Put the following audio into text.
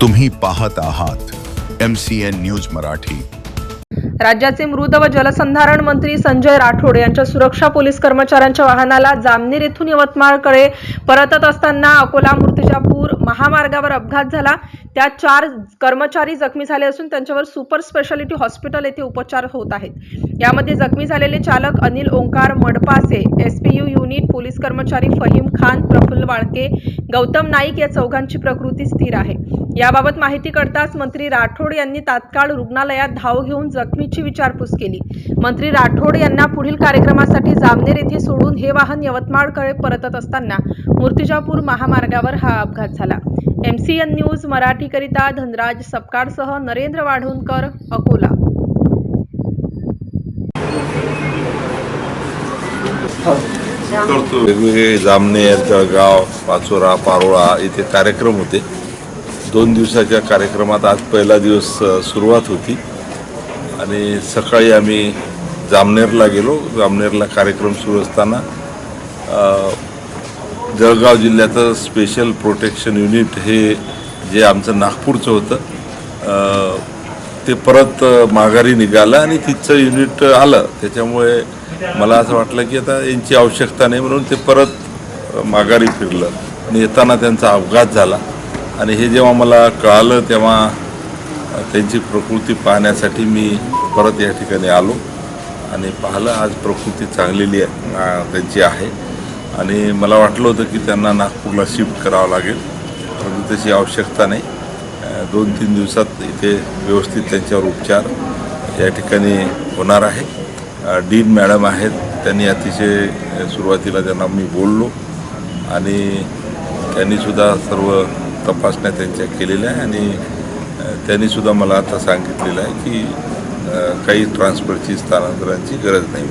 तुम्ही पाहत आहात M C N news Marathi. राज्याचे मृद व जलसंधारण मंत्री संजय राठोड यांच्या सुरक्षा पोलीस कर्मचाऱ्यांच्या वाहनाला जामनेर येथून यवतमाळकडे परतत असताना अकोला मूर्तिजापूर महामार्गावर अपघात झाला. त्यात चार कर्मचारी जखमी झाले असून त्यांच्यावर सुपर स्पेशालिटी हॉस्पिटल येथे उपचार होत आहेत. यामध्ये जखमी झालेले चालक Anil Omkar Madpase SPU unit police कर्मचारी फहीम खान प्रफुल्ल वाळके गौतम नाईक या चौघांची प्रकृती स्थिर आहे. याबाबत माहिती कळताच मंत्री राठोड यांनी तात्काळ रुग्णालयात धाव घेऊन जखमीची विचारपूस केली. मंत्री राठोड यांना पुढील कार्यक्रमासाठी जामनेर येथे सोडून हे वाहन यवतमाळकडे परतत असताना मूर्तिजापूर महामार्गावर हा अपघात झाला. एमसीएन न्यूज मराठीकरिता धनराज सपकाळसह नरेंद्र वाढवणकर अकोला. हो. करतो. वेगवेगळे जामनेर जळगाव पाचोरा पारोळा इथे कार्यक्रम होते. दोन दिवसाच्या कार्यक्रमात आज पहिला दिवस सुरुवात होती. आणि सकाळी आम्ही जामनेरला गेलो. जामनेरला कार्यक्रम सुरू असताना जळगाव जिल्ह्याचं स्पेशल प्रोटेक्शन युनिट हे जे आमचं नागपूरचं होतं ते परत माघारी निघालं आणि तिथचं युनिट आलं. त्याच्यामुळे मला असं वाटलं की आता यांची आवश्यकता नाही म्हणून ते परत माघारी फिरलं. आणि येताना त्यांचा अपघात झाला. आणि हे जेव्हा मला कळालं तेव्हा त्यांची प्रकृती पाहण्यासाठी मी परत या ठिकाणी आलो. आणि पाहिलं आज प्रकृती चांगलेली आहे त्यांची आहे. आणि मला वाटलं होतं की त्यांना नागपूरला शिफ्ट करावं लागेल. परंतु तशी आवश्यकता नाही. दोन तीन दिवसात इथे व्यवस्थित त्यांच्यावर उपचार या ठिकाणी होणार आहे. डीन मॅडम आहेत त्यांनी अतिशय सुरुवातीला त्यांना मी बोललो आणि त्यांनीसुद्धा सर्व तपासण्या त्यांच्या केलेल्या आहे आणि त्यांनीसुद्धा मला आता सांगितलेलं आहे की काही ट्रान्सफरची स्थानांतरांची गरज नाही